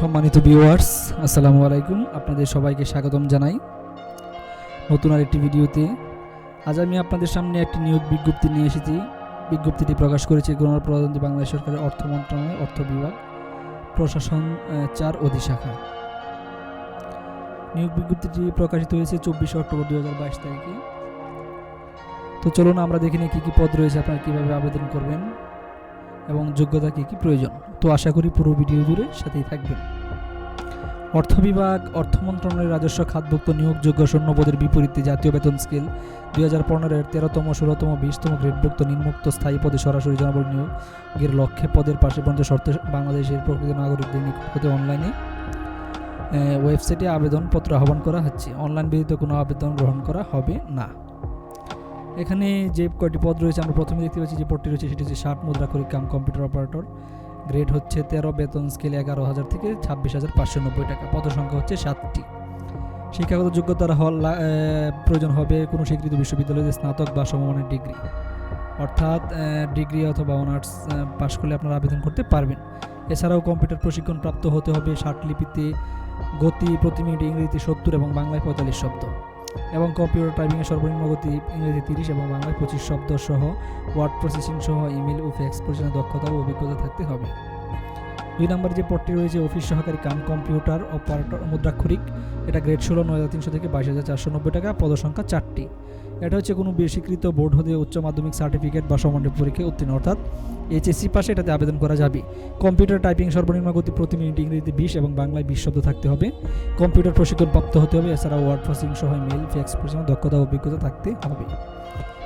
সম্মানিত ভিউয়ার্স আসসালামু আলাইকুম। আপনাদের সবাইকে স্বাগতম জানাই নতুন আরেকটি ভিডিওতে। আজ আমি আপনাদের সামনে একটি নিয়োগ বিজ্ঞপ্তি নিয়ে এসেছি। বিজ্ঞপ্তিটি প্রকাশ করেছে গণপ্রজাতন্ত্রী বাংলাদেশ সরকারের অর্থ মন্ত্রণালয়, অর্থ বিভাগ, প্রশাসন চার অধিশাখা। নিয়োগ বিজ্ঞপ্তিটি প্রকাশিত হয়েছে চব্বিশে অক্টোবর দু হাজার বাইশ তারিখে। তো চলুন আমরা দেখে নিই কী কী পদ রয়েছে আপনারা কীভাবে আবেদন করবেন এবং যোগ্যতা কী কী প্রয়োজন। তো আশা করি পুরো ভিডিও জুড়ে সাথেই থাকবেন। অর্থ বিভাগ অর্থ মন্ত্রণালয়ের রাজস্ব খাতভুক্ত নিয়োগযোগ্য শূন্যপদের বিপরীতে জাতীয় বেতন স্কেল দুই হাজার পনেরোর তেরোতম, ষোলোতম, বিশতম গ্রেডভুক্ত নিম্নোক্ত স্থায়ী পদে সরাসরি জনবল নিয়োগের লক্ষ্যে পদের পাশে পর্যন্ত শর্তে বাংলাদেশের প্রকৃত নাগরিকদের নিকট অনলাইনে ওয়েবসাইটে আবেদনপত্র আহ্বান করা হচ্ছে। অনলাইন ব্যতীত কোনো আবেদন গ্রহণ করা হবে না। এখানে যে কয়টি পদ রয়েছে আমরা প্রথমে দেখতে পাচ্ছি যে পদটি রয়েছে সেটি হচ্ছে ষাট মুদ্রা করি কাম কম্পিউটার অপারেটর। গ্রেড হচ্ছে তেরো, বেতন স্কেল এগারো হাজার থেকে ছাব্বিশ হাজার পাঁচশো নব্বই টাকা। পদ সংখ্যা হচ্ছে সাতটি। শিক্ষাগত যোগ্যতার হল প্রয়োজন হবে কোনো স্বীকৃত বিশ্ববিদ্যালয়ে স্নাতক বা সমমানের ডিগ্রি। অর্থাৎ ডিগ্রি অথবা অনার্স পাশ করলে আপনারা আবেদন করতে পারবেন। এছাড়াও কম্পিউটার প্রশিক্ষণ প্রাপ্ত হতে হবে ষাট লিপিতে, গতি প্রতি মিনিটে ইংরেজিতে সত্তর এবং বাংলায় পঁয়তাল্লিশ শব্দ। এবং কম্পিউটার টাইপিংয়ের সর্বনিম্ন গতি ইংরেজি তিরিশ এবং বাংলায় পঁচিশ শব্দ সহ ওয়ার্ড প্রসেসিং সহ ইমেল ও ফ্যাক্স পরিচালনার দক্ষতা ও অভিজ্ঞতা থাকতে হবে। দুই নম্বর যে পদটি রয়েছে অফিস সহকারী কাম কম্পিউটার অপারেটর মুদ্রাক্ষরিক। এটা গ্রেড ষোলো, নয় হাজার তিনশো থেকে বাইশ হাজার চারশো নব্বই টাকা, পদসংখ্যা চারটি। এটা হচ্ছে কোনো স্বীকৃত বোর্ড হতে উচ্চ মাধ্যমিক সার্টিফিকেট বা সমানের পরীক্ষায় উত্তীর্ণ, অর্থাৎ এইচএসসি পাশে এটাতে আবেদন করা যাবে। কম্পিউটার টাইপিং সর্বনিম্ন গতি প্রতি মিনিট ইংরেজিতে বিশ এবং বাংলায় বিশ শব্দ থাকতে হবে। কম্পিউটার প্রশিক্ষণ প্রাপ্ত হতে হবে এছাড়া ওয়ার্ড প্রসেসিং সহ মেল ফ্যাক্স পরিচালনার দক্ষতা অভিজ্ঞতা থাকতে হবে।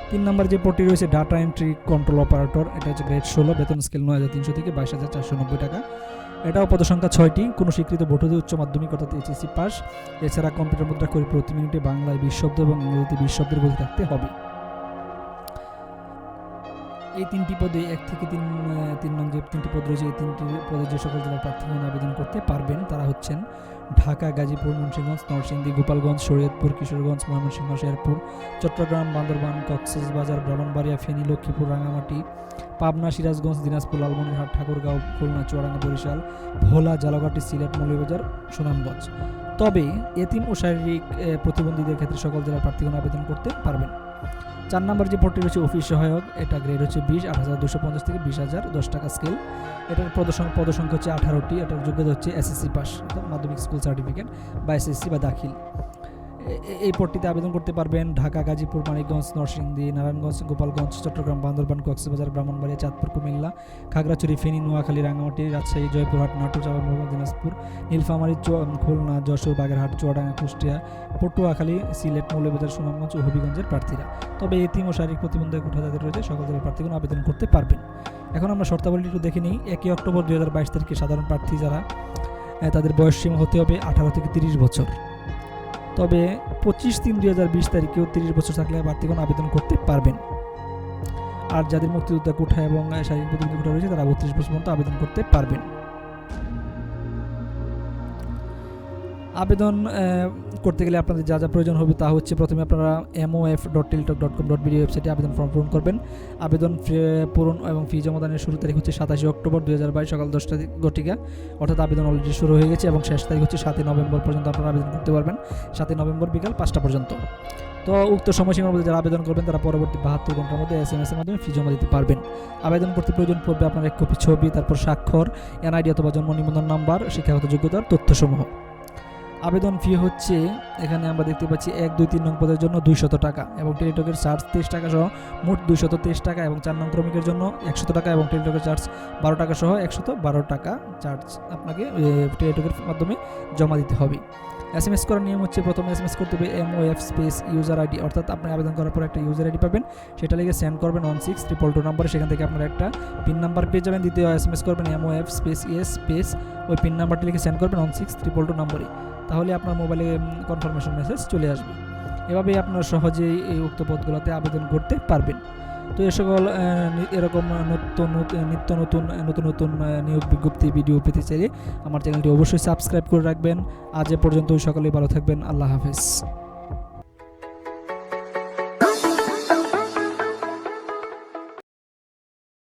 তিন নম্বর যে পদটি রয়েছে, ডাটা এন্ট্রি কন্ট্রোল অপারেটর, এটা হচ্ছে গ্রেড ষোলো, বেতন স্কেল নয় হাজার তিনশো থেকে বাইশ হাজার চারশো নব্বই টাকা। এটাও পদসংখ্যা ছয়টি, কোনো স্বীকৃত হতে উচ্চ মাধ্যমিক অর্থাৎ এইচএসসি পাস। এছাড়া কম্পিউটার মুদ্রা করে প্রতি মিনিটে বাংলায় বিশ শব্দ এবং ইংরেজিতে বিশ শব্দের গতি থাকতে হবে। এই তিনটি পদে এক থেকে তিন তিন নং যে তিনটি পদ রয়েছে, এই তিনটি পদে যে সকল জেলার প্রার্থীগণ আবেদন করতে পারবেন তারা হচ্ছেন ঢাকা, গাজীপুর, মুন্সিগঞ্জ, নরসিংদী, গোপালগঞ্জ, শরীয়তপুর, কিশোরগঞ্জ, ময়মনসিংহ, শেরপুর, চট্টগ্রাম, বান্দরবান কক্সবাজার ব্রাহ্মণবাড়িয়া, ফেনী, লক্ষ্মীপুর রাঙামাটি পাবনা, সিরাজগঞ্জ, দিনাজপুর, লালমনিরহাট, ঠাকুরগাঁও, খুলনা, চুয়াডাঙ্গা, বরিশাল, ভোলা জালাঘাটি সিলেট, মৌলভীবাজার, সুনামগঞ্জ। তবে এতিম ও শারীরিক প্রতিবন্ধীদের ক্ষেত্রে সকল জেলার প্রার্থীগণ আবেদন করতে পারবেন। চার নম্বর যে ভোটটি রয়েছে অফিস সহায়ক, এটা গ্রেড হচ্ছে বিশ, আট হাজার দুশো পঞ্চাশ থেকে বিশ হাজার দশ টাকা স্কেল এটার প্রদর্শন পদসংখ্যা হচ্ছে আঠারোটি, এটার যোগ্যতা হচ্ছে এসএসসি পাস মাধ্যমিক স্কুল সার্টিফিকেট বা এসএসসি বা দাখিল। এই পদটিতে আবেদন করতে পারবেন ঢাকা, গাজীপুর, মানিকগঞ্জ, নরসিংদী, নারায়ণগঞ্জ, গোপালগঞ্জ, চট্টগ্রাম, বান্দরবান, কক্সবাজার, ব্রাহ্মণবাড়িয়া, চাঁদপুর, কুমিল্লা, খাগড়াছড়ি, ফেনী, নোয়াখালী, রাঙ্গামাটি, রাজশাহী, জয়পুরহাট, নাটোর চাঁপাইনবাবগঞ্জ দিনাজপুর, নীলফামারী খুলনা, যশোর, বাগেরহাট, চুয়াডাঙ্গা, কুষ্টিয়া, পটুয়াখালী, সিলেট, মৌলভীবাজার, সুনামগঞ্জ ও হবিগঞ্জের প্রার্থীরা। তবে এতিম ও শারীরিক প্রতিবন্ধক কোঠা যাদের রয়েছে, সকল জেলার প্রার্থীগণ আবেদন করতে পারবেন। এখন আমরা শর্তাবলী একটু দেখে নিই। একই অক্টোবর দু হাজার বাইশ তারিখে সাধারণ প্রার্থী যারা তাদের বয়স সীমা হতে হবে আঠারো থেকে তিরিশ বছর। তবে পঁচিশ তিন দুই হাজার বিশ তারিখেও তিরিশ বছর থাকলে বাড়তি কোনো আবেদন করতে পারবেন। আর যাদের মুক্তিযোদ্ধা কোঠা এবং শারীরিক প্রতিবন্ধী কোঠা রয়েছে, তারা বত্রিশ বছর পর্যন্ত আবেদন করতে পারবেন। আবেদন করতে গেলে আপনাদের যা যা প্রয়োজন হবে তা হচ্ছে প্রথমে আপনারা MOF dot Teletalk dot com dot BD ওয়েবসাইটে আবেদন ফর্ম পূরণ করবেন। আবেদন পূরণ এবং ফি জমাদানের শুরু তারিখ হচ্ছে সাতাশে অক্টোবর দুই হাজার বাইশ সকাল দশটা ঘটিকা অর্থাৎ আবেদন অলরেডি শুরু হয়ে গেছে এবং শেষ তারিখ হচ্ছে সাতই নভেম্বর পর্যন্ত আপনারা আবেদন করতে পারবেন। সাতই নভেম্বর বিকাল পাঁচটা পর্যন্ত। তো উক্ত সময়সীমার মধ্যে যারা আবেদন করবেন, তারা পরবর্তী বাহাত্তর ঘণ্টার মধ্যে এস এম এস এর মাধ্যমে ফি জমা দিতে পারবেন। আবেদন করতে প্রয়োজন পড়বে আপনার এক কপি ছবি, তারপর স্বাক্ষর এনআইডি অথবা জন্ম নিবন্ধন নাম্বার, শিক্ষাগত যোগ্যতার তথ্যসমূহ। আবেদন ফি হচ্ছে, এখানে আমরা দেখতে পাচ্ছি এক, দুই, তিন নং পদের জন্য দুইশত টাকা এবং টেলিটকের চার্জ তেইশ টাকা সহ মোট দুইশত তেইশ টাকা এবং চার নং ক্রমিকের জন্য একশত টাকা এবং টেলিটকের চার্জ বারো টাকা সহ একশত বারো টাকা চার্জ আপনাকে টেলিটকের মাধ্যমে জমা দিতে হবে। এস এম এস করার নিয়ম হচ্ছে প্রথমে এস এম এস করতে হবে M O F space user ID অর্থাৎ আপনি আবেদন করার পর একটা ইউজার আইডি পাবেন। সেটা লিখে সেন্ড করবেন ওয়ান সিক্স ট্রিপল টু নাম্বারে সেখান থেকে আপনার একটা পিন নাম্বার পেয়ে যাবেন। দ্বিতীয় এস এম এস করবেন M O F space yes space ওই পিন নাম্বারটি লিখে সেন্ড করবেন ওয়ান সিক্স ট্রিপল টু নম্বরে তাহলে আপনার মোবাইলে কনফার্মেশন মেসেজ চলে আসবে। এভাবেই আপনারা সহজেই এই উক্ত পদগুলোতে আবেদন করতে পারবেন। তো এ সকল এরকম নতুন- নিত্য নতুন নতুন নতুন নিয়োগ বিজ্ঞপ্তি ভিডিও পেতে চাইলে আমার চ্যানেলটি অবশ্যই সাবস্ক্রাইব করে রাখবেন। আজ এ পর্যন্ত সকলেই ভালো থাকবেন। আল্লাহ হাফেজ।